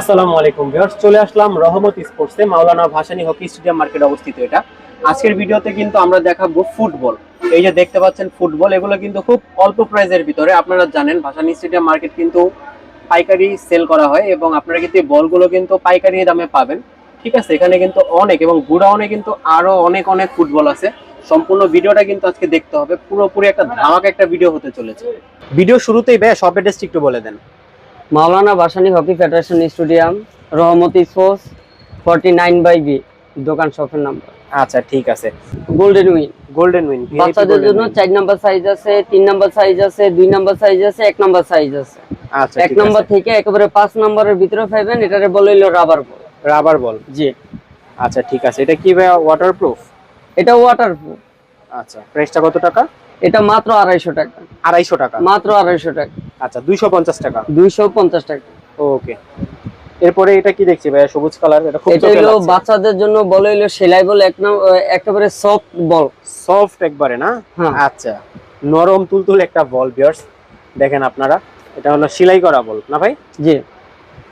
আসসালামু আলাইকুম ভিউয়ার্স, চলে আসলাম Rahmat স্পোর্টসে, Maulana Bhasani hockey stadium market অবস্থিত এটা। আজকের ভিডিওতে কিন্তু আমরা দেখাবো ফুটবল। এই যে দেখতে পাচ্ছেন ফুটবল, এগুলো কিন্তু খুব অল্প প্রাইজের ভিতরে, আপনারা জানেন, ভাসানী স্টেডিয়াম মার্কেট কিন্তু পাইকারি সেল করা হয় এবং আপনারা কিন্তু বলগুলো কিন্তু পাইকারি দামে পাবেন। ঠিক আছে, এখানে কিন্তু অনেক এবং গুড়াউনে কিন্তু আরও অনেক অনেক ফুটবল আছে। সম্পূর্ণ ভিডিওটা কিন্তু আজকে দেখতে হবে, পুরোপুরি একটা ধামাকা একটা ভিডিও হতে চলেছে। ভিডিও শুরুতেই ভাই সব অ্যাড্রেস একটু বলে দেন। Maulana Bhasani hockey federation stadium Rahmati sports forty nine by B দোকান শপের নাম্বার। আচ্ছা ঠিক আছে। গোল্ডেন উইন গোল্ডেন উইন বাচ্চাদের জন্য চার নাম্বার সাইজ আছে তিন নাম্বার সাইজ আছে দুই নাম্বার সাইজ আছে এক নাম্বার সাইজ আছে। আচ্ছা এক নাম্বার থেকে একেবারে পাঁচ নাম্বারের ভিতরে পাইবেন এটারে বলে হইল রাবার বল রাবার বল জি। আচ্ছা ঠিক আছে। এটা কি ভাই ওয়াটারপ্রুফ এটা ওয়াটারপ্রুফ আচ্ছা প্রাইসটা কত টাকা? এটা মাত্র আড়াইশো টাকা। আড়াইশো টাকা? মাত্র আড়াইশো টাকা। আচ্ছা দুইশো পঞ্চাশ টাকা। দুইশো পঞ্চাশ টাকা। ওকে। এরপরে এটা কি দেখছি ভাইয়া? সবুজ কালার এটা খুব এটা হইল বাচ্চাদের জন্য বলে হইল সেলাই বল এক একেবারে সফট বল সফট একবারে না? হ্যাঁ। আচ্ছা নরম তুলতুল একটা বল বিয়ার্স দেখেন আপনারা এটা হলো সেলাই করা বল না ভাই? জি।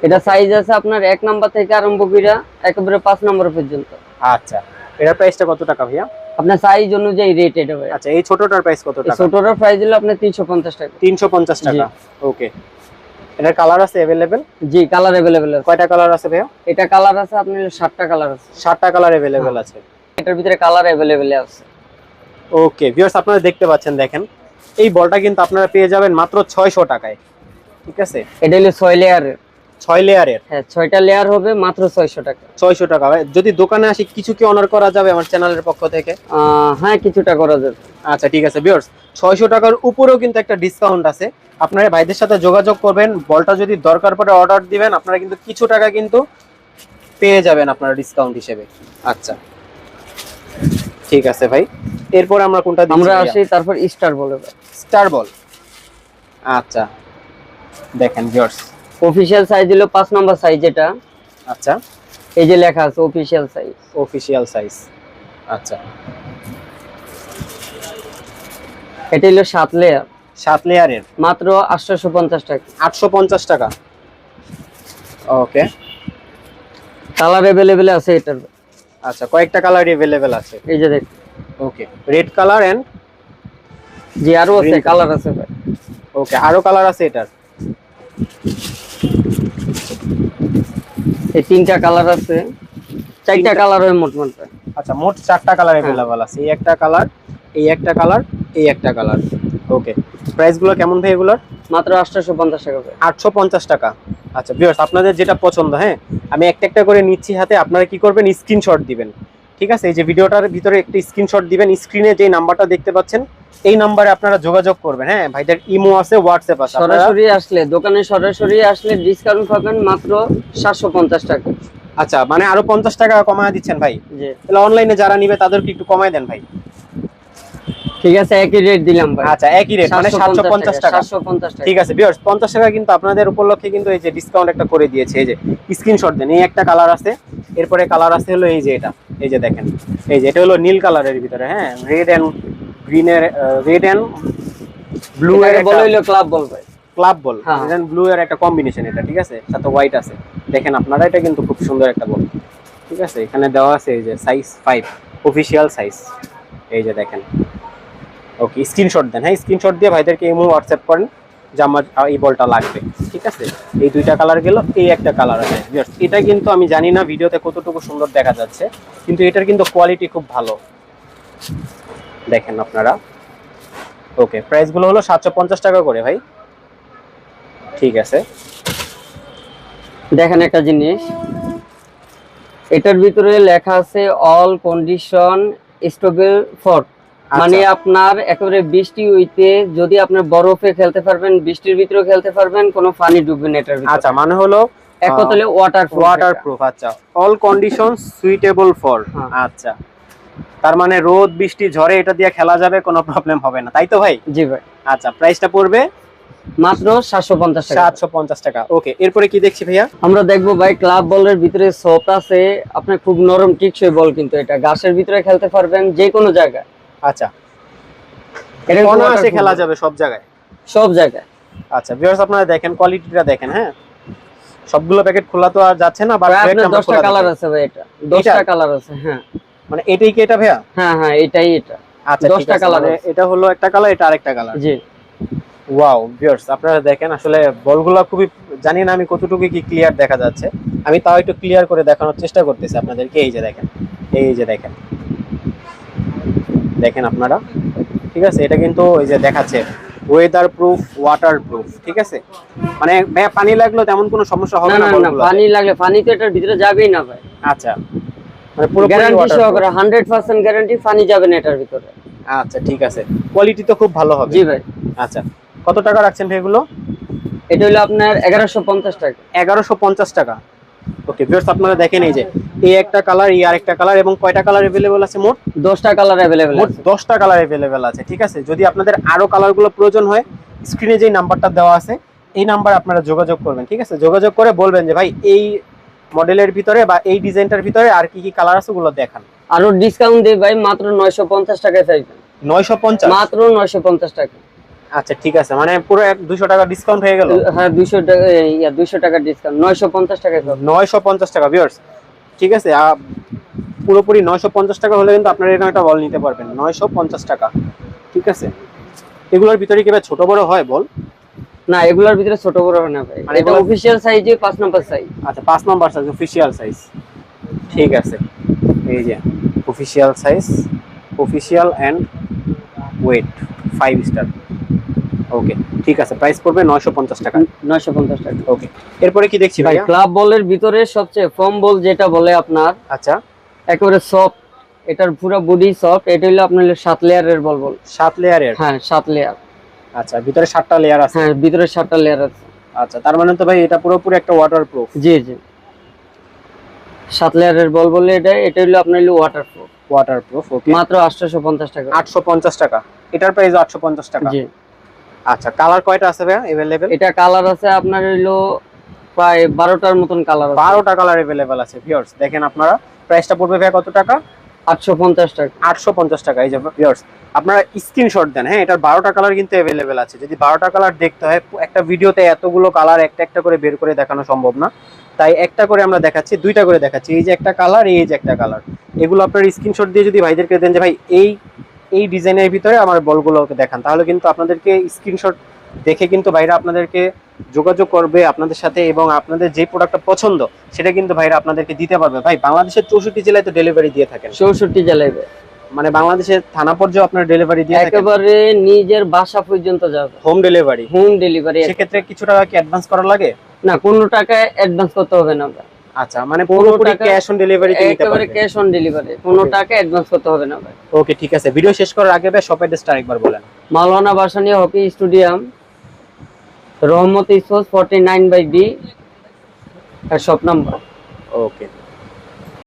এটা সাইজ আছে আপনার এক নাম্বার থেকে আরম্ভ করে একেবারে পাঁচ নম্বর পর্যন্ত। আচ্ছা এটার প্রাইসটা কত টাকা ভাইয়া? আপনার সাইজ অনুযায়ী রেট এটা ভাই আচ্ছা এই ছোটটার প্রাইস কত টাকা? ছোটটার প্রাইস হলো আপনার তিনশো পঞ্চাশ টাকা। তিনশো পঞ্চাশ টাকা। ওকে এটার কালার আছে অ্যাভেলেবেল জি কালার অ্যাভেলেবেল আছে। কয়টা কালার আছে ভাইয়া? এটা কালার আছে আপনার হলো সাতটা কালার আছে। সাতটা কালার অ্যাভেলেবেল আছে। এটার ভিতরে কালার অ্যাভেলেবেল আছে। ওকে ভিউয়ার্স আপনারা দেখতে পাচ্ছেন দেখেন। এই বলটা কিন্তু আপনারা পেয়ে যাবেন মাত্র ছয়শো টাকায়। ঠিক আছে? এটা হলো ছয় লেয়ারের ছয় লেয়ারের? হ্যাঁ ছয়টা লেয়ার হবে মাত্র ছয়শো টাকা। ছয়শো টাকা ভাই। যদি দোকানে আসি কিছু কি অনার করা যাবে আমার চ্যানেলের পক্ষ থেকে? হ্যাঁ কিছুটা করা যাবে। আচ্ছা ঠিক আছে ভিউয়ার্স ছয়শো টাকার উপরেও কিন্তু একটা ডিসকাউন্ট আছে। আপনারা ভাইদের সাথে যোগাযোগ করবেন। বলটা যদি দরকার পড়ে অর্ডার দিবেন আপনারা কিন্তু কিছু টাকা কিন্তু পেয়ে যাবেন আপনারা ডিসকাউন্ট হিসেবে। আচ্ছা। ঠিক আছে ভাই। এরপর আমরা কোনটা আমরা আসি তারপর স্টার বলে। স্টার বল। আচ্ছা। দেখেন ভিউয়ার্স অফিসিয়াল সাইজ হলো পাঁচ নম্বর সাইজ এটা। আচ্ছা। এই যে লেখা আছে অফিসিয়াল সাইজ অফিসিয়াল সাইজ আচ্ছা। এটা হলো সাত লেয়ার সাত লেয়ারের মাত্র আটশোশো পঞ্চাশ টাকা। আটশো পঞ্চাশ টাকা। ওকে কালার অ্যাভেলেবেল আছে এটার। আচ্ছা কয়েকটা কালার অ্যাভেলেবেল আছে। এই যে দেখ ওকে রেড কালার এন্ড জি আরও আছে কালার আছে ভাই। ওকে আরও কালার আছে এটার। এই তিনটা কালার আছে। চারটা কালার হয় মোট মোট আচ্ছা মোট চারটা কালার অ্যাভেলেবল আছে। এই একটা কালার এই একটা কালার এই একটা কালার ওকে প্রাইসগুলো কেমন ভাই এগুলোর? মাত্র আটশোশো পঞ্চাশ টাকা ভাই। আটশো পঞ্চাশ টাকা। আচ্ছা ভিউয়ার্স আপনাদের যেটা পছন্দ হ্যাঁ? আমি একটা একটা করে নিচ্ছি হাতে আপনারা কি করবেন? স্ক্রিনশট দিবেন। ঠিক আছে এই যে ভিডিওটার ভিতরে একটা স্ক্রিনশট দিবেন। স্ক্রিনে যে নাম্বারটা দেখতে পাচ্ছেন এই নাম্বারে আপনারা যোগাযোগ করবেন। হ্যাঁ ভাইদের ইমো আছে হোয়াটসঅ্যাপ আছে। সরাসরি আসলে দোকানে সরাসরি আসলে ডিসকাউন্ট পাবেন মাত্র সাতশো পঞ্চাশ টাকা। আচ্ছা মানে আরও পঞ্চাশ টাকা কমায় দিচ্ছেন ভাই? জি। তাহলে অনলাইনে যারা নিবে তাদেরকে একটু কমায় দেন ভাই। ঠিক আছে একই রেট দিলাম ভাই। আচ্ছা একই রেট মানে সাতশো পঞ্চাশ টাকা সাতশো পঞ্চাশ টাকা। ঠিক আছে বিয়ার্স পঞ্চাশ টাকা কিন্তু আপনাদের উপলক্ষে কিন্তু এই যে ডিসকাউন্ট একটা করে দিয়েছে। এই যে স্ক্রিনশট দেন এই একটা কালার আছে। এরপরে কালার আছে হলো এই যে এটা। এই যে দেখেন এই যে এটা হলো নীল কালারের ভিতরে হ্যাঁ রেড এন্ড গ্রিনের রেড এন্ড ব্লু এর বলে হইল ক্লাব বল ভাই। ক্লাব বল হ্যাঁ। রেড এন্ড ব্লু এর একটা কম্বিনেশন এটা ঠিক আছে? সাথে হোয়াইট আছে। দেখেন আপনারা এটা কিন্তু খুব সুন্দর একটা বল ঠিক আছে? এখানে দেওয়া আছে এই যে সাইজ ফাইভ অফিসিয়াল সাইজ এই যে দেখেন। ওকে স্ক্রিনশট দেন। হ্যাঁ স্ক্রিনশট দিয়ে ভাইদেরকে ইমো হোয়াটসঅ্যাপ করেন যে আমার এই বলটা লাগবে। ঠিক আছে? এই দুইটা কালার গেল এই একটা কালার আছে। এটা কিন্তু আমি জানি না ভিডিওতে কতটুকু সুন্দর দেখা যাচ্ছে কিন্তু এটার কিন্তু কোয়ালিটি খুব ভালো। দেখেন আপনারা। ওকে প্রাইসগুলো হলো সাতশো পঞ্চাশ টাকা করে ভাই। ঠিক আছে। দেখেন একটা জিনিস। এটার ভিতরে লেখা আছে অল কন্ডিশন স্টেবল ফর মানে আপনার একেবারে বৃষ্টি হইতে যদি আপনার বরফে খেলতে পারবেন বৃষ্টির ভিতরে খেলতে পারবেন কোনো পানি ডুববে না এটার ভিতরে। আচ্ছা মানে হলো এক কথা হলো ওয়াটার ওয়াটার প্রুফ আচ্ছা। All condition suitable for. আচ্ছা। তার মানে রোদ বৃষ্টি ঝড়ে এটা দিয়ে খেলা যাবে কোনো প্রবলেম হবে না। তাই তো ভাই? জি ভাই। আচ্ছা প্রাইসটা পড়বে? মাত্র সাতশো পঞ্চাশ টাকা। সাতশো পঞ্চাশ টাকা। ওকে এরপরে কি দেখছি ভাইয়া? আমরা দেখব ভাই ক্লাব বলের ভিতরে সফট আছে। আপনার খুব নরম টিকসই বল কিন্তু এটা। গাছের ভিতরে খেলতে পারবেন যে কোনো জায়গায়। আচ্ছা। এটা অনায়াসে খেলা যাবে সব জায়গায়? সব জায়গায়। আচ্ছা ভিউয়ার্স আপনারা দেখেন কোয়ালিটিটা দেখেন হ্যাঁ? সবগুলো প্যাকেট খোলা তো আর যাচ্ছে না বা ভাই, দু একটা আপনার আমরা দশটা খোলা কালার আছে ভাই এটা। দশটা কালার আছে হ্যাঁ। মানে এটাই কি এটা ভাইয়া? হ্যাঁ হ্যাঁ এটাই এটা। আচ্ছা colour মানে। এটা হলো একটা কালার এটা আরেকটা কালার জি। ওয়াও ভিউয়ার্স আপনারা দেখেন আসলে বলগুলো খুবই জানি না আমি কতটুকু কি ক্লিয়ার দেখা যাচ্ছে। আমি তাও একটু ক্লিয়ার করে দেখানোর চেষ্টা করতেছি আপনাদেরকে। এই যে দেখেন এই যে দেখেন। দেখেন আপনারা? ঠিক আছে এটা কিন্তু এই যে দেখাচ্ছে ওয়েদার প্রুফ ওয়াটার প্রুফ ঠিক আছে? মানে পানি লাগল তেমন কোনো সমস্যা হবে না? পানি লাগলে পানি তো এটার ভিতরে যাবেই না ভাই। আচ্ছা। গ্যারান্টি সহকারে হান্ড্রেড পার্সেন্ট গ্যারান্টি পানি যাবে না এটার ভিতরে আচ্ছা ঠিক আছে কোয়ালিটি তো খুব ভালো হবে জি ভাই আচ্ছা কত টাকা রাখছেন ভাই এগুলো এটা হলো আপনার এগারোশো পঞ্চাশ টাকা এগারোশো পঞ্চাশ টাকা ওকে ভিউয়ার্স আপনারা দেখেন এই যে এই একটা কালার এই আরেকটা কালার এবং কয়টা কালার अवेलेबल আছে মোট দশটা কালার অ্যাভেলেবেল মোট আছে দশটা কালার अवेलेबल আছে ঠিক আছে যদি আপনাদের আরো কালারগুলো প্রয়োজন হয় স্ক্রিনে যে নাম্বারটা দেওয়া আছে এই নাম্বার আপনারা যোগাযোগ করবেন ঠিক আছে যোগাযোগ করে বলবেন যে ভাই এই মডেলের ভিতরে বা এই ডিজাইনটার ভিতরে আর কি কি কালার আছে ওগুলো দেখান। আরও ডিসকাউন্ট দিয়ে ভাই মাত্র নয়শো পঞ্চাশ টাকায় চাইবেন নয়শো পঞ্চাশ? মাত্র নয়শো পঞ্চাশ টাকা। আচ্ছা ঠিক আছে মানে পুরো এক দুশো টাকা ডিসকাউন্ট হয়ে গেল? হ্যাঁ দুইশো টাকা ইয়া দুইশো টাকা ডিসকাউন্ট নয়শো পঞ্চাশ টাকায় পাবেন নয়শো পঞ্চাশ টাকা ভিউয়ার্স ঠিক আছে পুরোপুরি নয়শো পঞ্চাশ টাকা হলে কিন্তু আপনারা এখানে একটা বল নিতে পারবেন নয়শো পঞ্চাশ টাকা। ঠিক আছে? এগুলোর ভিতরে কি ছোট বড় হয় বল? না এগুলোর ভিতরে ছোট বড় না ভাই। মানে এটা অফিসিয়াল সাইজে পাঁচ নম্বর সাইজ আচ্ছা পাঁচ নম্বর সাইজ অফিসিয়াল সাইজ ঠিক আছে। এই যে official size official and weight five star okay ঠিক আছে প্রাইস পড়বে নয়শো পঞ্চাশ টাকা। নয়শো পঞ্চাশ টাকা। ওকে এরপরে কি দেখছি ভাই ক্লাব বলের ভিতরে সবচেয়ে ফর্ম বল যেটা বলে আপনার আচ্ছা। একেবারে সফট এটার পুরো বডি সফট এটা হলো আপনার সাত লেয়ারের বল বল সাত লেয়ারের হ্যাঁ সাত লেয়ার আচ্ছা ভিতরে সাতটা লেয়ার আছে। হ্যাঁ ভিতরে সাতটা লেয়ার আছে। আচ্ছা তার মানে তো ভাই এটা পুরোপুরি একটা ওয়াটারপ্রুফ জি জি। সাত লেয়ারের বল বললে এটা এটা হলো আপনার হলো ওয়াটার প্রুফ ওকে মাত্র আটশোশো পঞ্চাশ টাকা। আটশো পঞ্চাশ টাকা। এটার প্রাইস আটশো পঞ্চাশ টাকা। জি। আচ্ছা কালার কয়টা আছে ভাইয়া এভেলেবেল এটা কালার আছে আপনার হইল প্রায় বারোটার মতন কালার আছে। বারোটা কালার এভেলেবেল আছে ভিউয়ার্স দেখেন আপনারা প্রাইসটা পড়বে ভাইয়া কত টাকা? আটশো পঞ্চাশ টাকা। আটশো পঞ্চাশ টাকা, এই যে ভিউয়ার্স আপনারা স্ক্রিনশট দেন হ্যাঁ এটার বারোটা কালার কিন্তু অ্যাভেলেবেল আছে। যদি বারোটা কালার দেখতে হয়, একটা ভিডিওতে এতগুলো কালার একটা একটা করে বের করে দেখানো সম্ভব না। তাই একটা করে আমরা দেখাচ্ছি, দুইটা করে দেখাচ্ছি, এই যে একটা কালার এই যে একটা কালার এগুলো আপনার স্ক্রিনশট দিয়ে যদি ভাইদেরকে দেন যে, ভাই, এই এই ডিজাইনের ভিতরে আমার বলগুলোকে দেখান তাহলে কিন্তু আপনাদেরকে স্ক্রিনশট দেখে কিন্তু ভাইরা আপনাদেরকে যোগাযোগ করবে আপনাদের সাথে এবং আপনাদের যে প্রোডাক্টটা পছন্দ সেটা কিন্তু ভাইরা আপনাদেরকে দিতে পারবে। ভাই বাংলাদেশের চৌষট্টি জেলায় তো ডেলিভারি দিয়ে থাকেন। চৌষট্টি জ্বালাইবে মানে বাংলাদেশের থানা পর্যায়ে আপনার ডেলিভারি দিয়ে থাকেন। একেবারে নিজের বাসা পর্যন্ত যাবে। হোম ডেলিভারি হোম ডেলিভারি সেক্ষেত্রে কিছু টাকা কি অ্যাডভান্স করা লাগে? না কোনো টাকা অ্যাডভান্স করতে হবে না ভাই। আচ্ছা মানে পুরোপুরি ক্যাশ অন ডেলিভারিতে নিতে একেবারে পারবে। ক্যাশ অন ডেলিভারি কোনো. টাকা অ্যাডভান্স করতে হবে না ভাই। ওকে ঠিক আছে। ভিডিও শেষ করার আগে ভাই শপের ড্রেসটা আরেকবার বলেন। মাওলানা Bhasani hockey stadium Rahmat ইসোস forty nine by B shop number okay